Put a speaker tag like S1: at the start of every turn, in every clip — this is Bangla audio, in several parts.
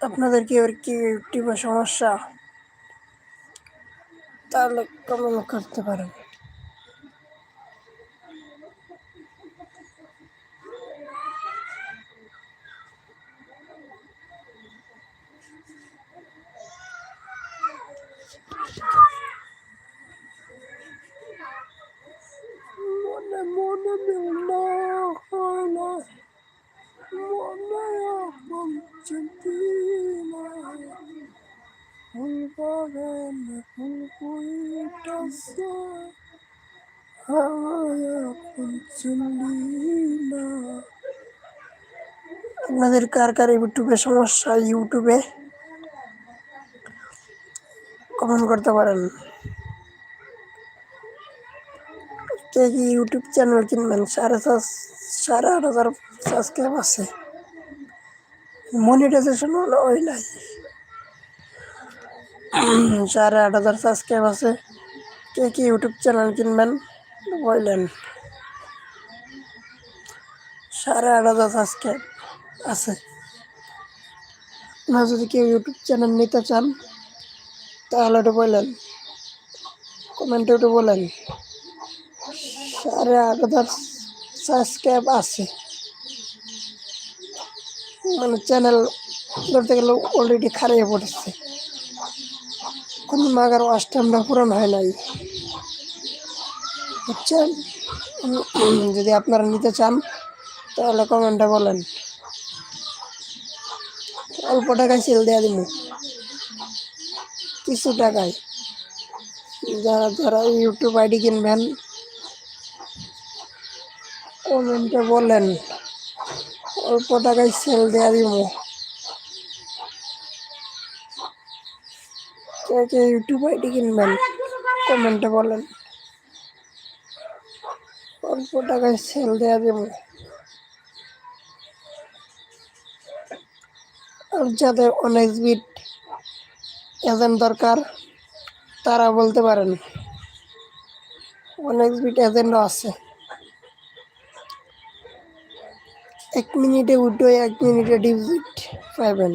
S1: আপনাদের কি এবার কি ইউটিউবে সমস্যা? তাহলে কমেন্ট করতে পারেন মনে মনে মিল না হয় না মনে আপন চিন্তি না ফুল বাগান ফুল ফুইটাছে আমায় আপন চিনলি না আপনাদের কার কার ইউটিউবে সমস্যা? ইউটিউবে কমেন্ট করতে পারেন। কে কি ইউটিউব চ্যানেল কিনবেন? সাড়ে সাড়ে আট হাজার সাবস্ক্রাইব আছে। মনিটাইজেশন হলো ওই নাই। সাড়ে আট হাজার সাবস্ক্রাইব আছে। কে কি ইউটিউব চ্যানেল কিনবেন? বললেন সাড়ে আট হাজার সাবস্ক্রাইব আছে। আপনারা যদি কেউ ইউটিউব চ্যানেল নিতে চান, তাহলে ওটা বললেন কমেন্টে ওটা বলেন। সাড়ে আট হাজার সাবস্ক্রাইব আছে। মানে চ্যানেল ধরতে গেলে অলরেডি খারিয়ে পড়েছে। কোনো মাগার অষ্টামটা পূরণ হয় নাই। বুঝছেন? যদি আপনারা নিতে চান তাহলে কমেন্টে বলেন। অল্প টাকায় সেল দেওয়া দিব কিছু টাকায়। যারা যারা ইউটিউব আইডি কিনবেন কমেন্টে বলেন, অল্প টাকায় সেল দেওয়া দিব কে কে ইউটিউব আইডি কিনবেন কমেন্টে বলেন। অল্প টাকায় সেল দেওয়া দেব যাদের অনেক বিট এজেন্ট দরকার, তারা বলতে পারেন, অনেক বিট এজেন্টও আছে। এক মিনিটে উঠো, এক মিনিটে ডিপোজিট পাবেন।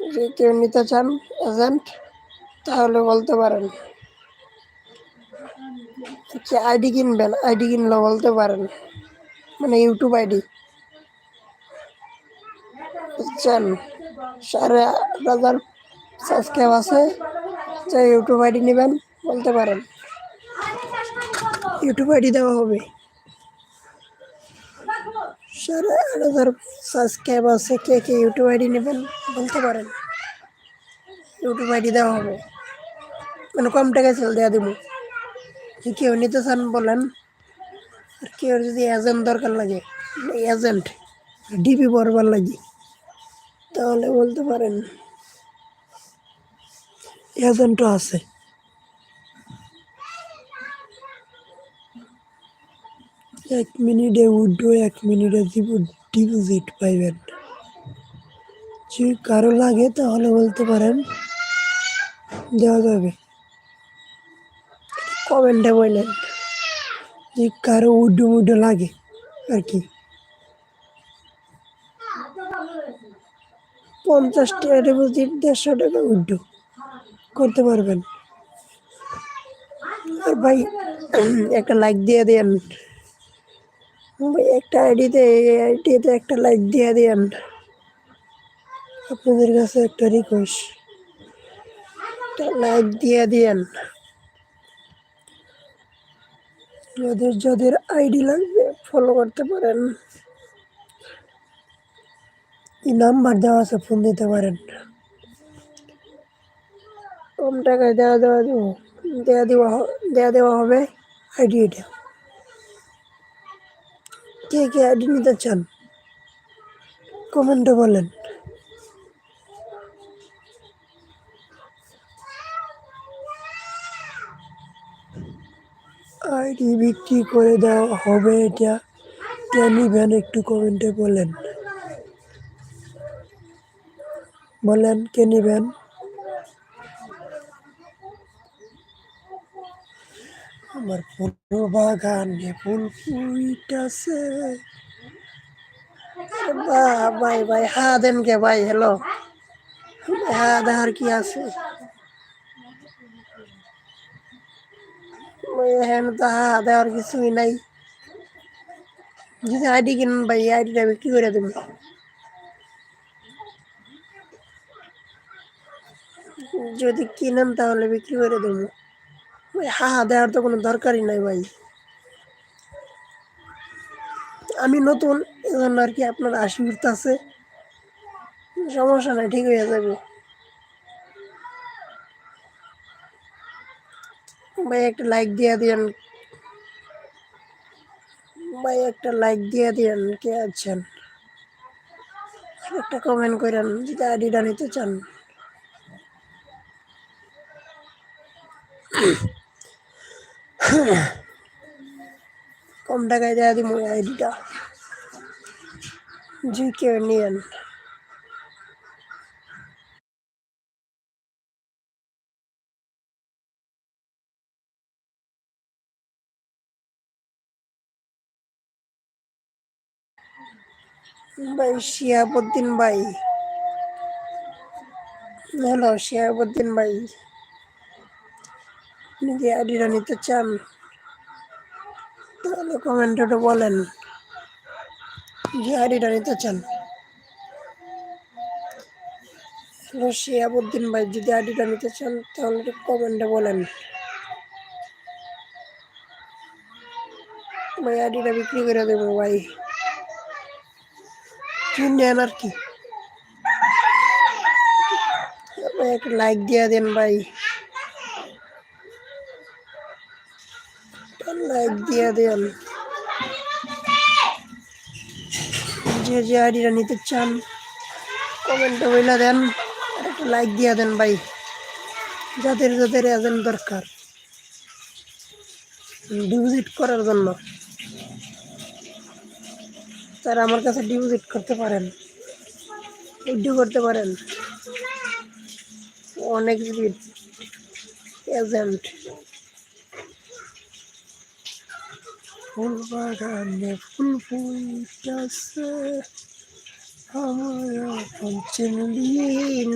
S1: যদি কেউ নিতে চান এজেন্ট তাহলে বলতে পারেন। আইডি কিনবেন আইডি কিনলে বলতে পারেন। মানে ইউটিউব আইডি বুঝছেন সাড়ে আট হাজার সাবস্ক্রাইব আছে, যে ইউটিউব আইডি নেবেন, বলতে পারেন। ইউটিউব আইডি দেওয়া হবে। সাড়ে আট হাজার সাবস্ক্রাইব আছে, কে কে ইউটিউব আইডি নেবেন, বলতে পারেন। ইউটিউব আইডি দেওয়া হবে। মানে কম টাকায় সেল দেওয়া দেবো। কেউ নিতে চান বলেন, আর কেউ যদি এজেন্ট দরকার লাগে এজেন্ট ডিপি বরবার লাগে। তাহলে বলতে পারেন এজেন্টও আছে। এক মিনিটে উঠো, এক মিনিটে ডিপোজিট পাইবেন। যদি কারও লাগে তাহলে বলতে পারেন। দেওয়া যাবে। কমেন্টে বললেন যে কারও উড্ডু মুড্ডু লাগে আর কি। পঞ্চাশ টাকা ডিপোজিট দেড়শো টাকা উড্ডু করতে পারবেন। আর ভাই, একটা লাইক দিয়ে দেন। ভাই, একটা আইডিতে আইডিতে একটা লাইক দিয়ে দেন। আপনাদের কাছে একটা রিকোয়েস্ট একটা লাইক দিয়ে দেন। যাদের যাদের আইডি লাগবে ফলো করতে পারেন। এই নাম্বার দেওয়া আছে ফোন দিতে পারেন। কম টাকায় দেওয়া দেওয়া দেবো দেওয়া দেওয়া দেওয়া দেওয়া হবে আইডি এটা কে কে আইডি নিতে চান, কমেন্টে বলেন। আইডি বিক্রি করে দেওয়া হবে এটা, কে নিবেন একটু কমেন্টে বলেন। বলেন কে নিবেন আমার পুরো বাগানে ফুল ফুইটাছে বাহ ভাই ভাই হা দেন কে ভাই হ্যালো হা দেখার কি আছে ওই হ্যাঁ তো হা দেওয়ার কিছুই নাই যদি আইডি কিনেন ভাই আইডিটা বিক্রি করে দেবেন যদি কিনেন তাহলে বিক্রি করে দেবো। হা হা দেওয়ার তো কোনো দরকারই নাই ভাই। আমি নতুন, এজন্য আর কি আপনার আশি আছে সমস্যা নাই, ঠিক হয়ে যাবে। ভাই, একটা লাইক দিয়ে দিন ভাই, একটা লাইক দিয়ে দিন কে আছেন? একটা কমেন্ট করেন, যদি আইডিটা নিতে চান। কম টাকায় দেওয়া দিব আইডিটা। জি কেউ নিয়েন। ভাই শিয়াবুদ্দিন ভাই। হ্যালো শিয়াবুদ্দিন ভাই। আপনি কি আইডিটা নিতে চান? তাহলে কমেন্টে একটু বলেন যে আইডিটা নিতে চান। হ্যালো, শিয়াবুদ্দিন ভাই, যদি আইডিটা নিতে চান, তাহলে একটু কমেন্টে বলেন। ভাই আইডিটা বিক্রি করে দেবো, ভাই। কি নেন আর কি। ভাই, একটা লাইক দিয়ে দেন, ভাই। লাইক দিয়ে দেন। যে যে আইডিটা নিতে চান, কমেন্টে বইলা দেন একটা লাইক দিয়ে দেন ভাই। যাদের যাদের এজেন্ট দরকার ডিপোজিট করার জন্য। তারা আমার কাছে ডিপোজিট করতে পারেন, উইড্রো করতে পারেন। অনেক এজেন্ট ফুল বাগানে ফুল ফুটাছে। আমার এখন চিনলি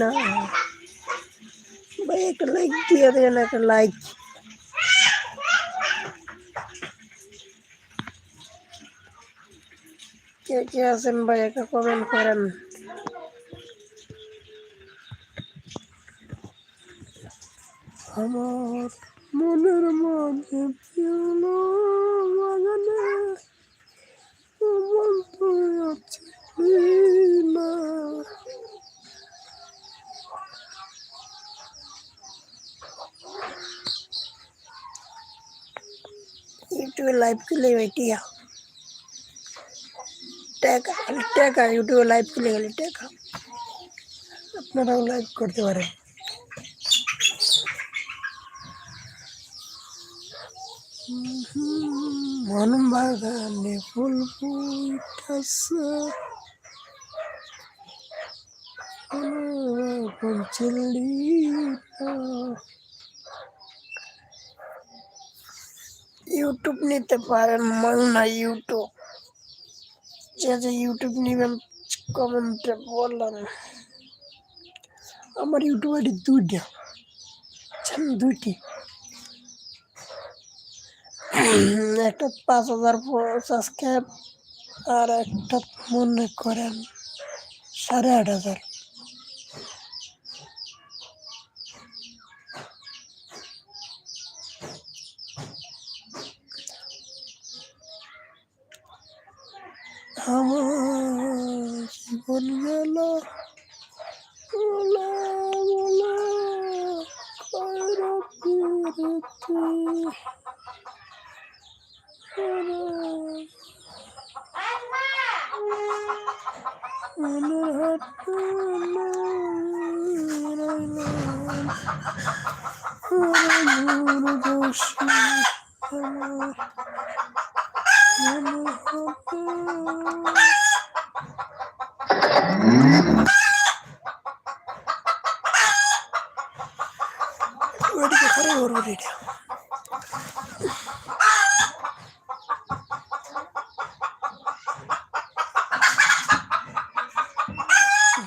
S1: না। একটা লাইক দিয়ে দেন, একটা লাইক কে কে আছেন ভাই, একটা কমেন্ট করেন। আমার মনের মাঝে পেল বাগানে মন তুই আছিস না ইউটিউবে লাইভ খুলে বেটিয়া টাকা টাকা ইউটিউবে লাইভ খুলে গেলে টাকা আপনারাও লাইভ করতে পারেন মন বাগানে ফুল ফুটাছে ইউটিউব নিতে পারেন মাংনা ইউটিউব যে যে ইউটিউব নেবেন কমেন্টে বললেন আমার ইউটিউব আইডি দুইটা বুঝছেন দুইটি একটা পাঁচ হাজার সাবস্ক্রাইব আর একটা মনে করেন সাড়ে আট হাজার। মনের দোষী আমার মনের হাতে ওইদিকে খারাপ করব এটা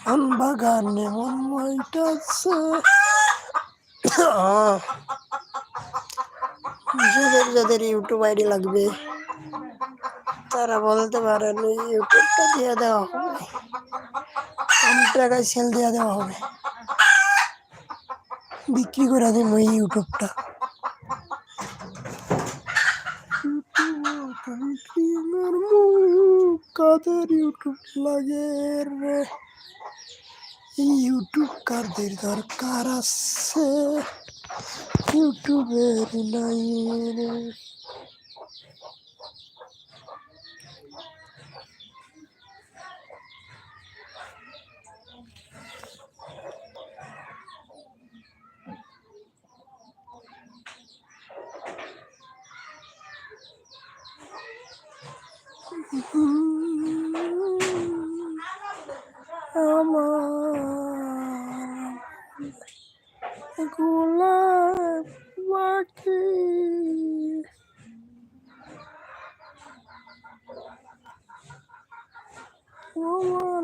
S1: মন বাগানে মন মইটাছে যাদের ইউটিউব আইডি লাগবে। তারা বলতে পারেন ইউটিউবটা দিয়ে দেওয়া হবে। কম টাকায় সেল দিয়ে দেওয়া হবে। বিক্রি করে দিন ওই ইউটিউবটা কাদের ইউটিউব লাগে ইউটিউব দরকার আছে? ইউটিউবের নাই রে আমার গোলাপ পাখি আমার বুলবুলের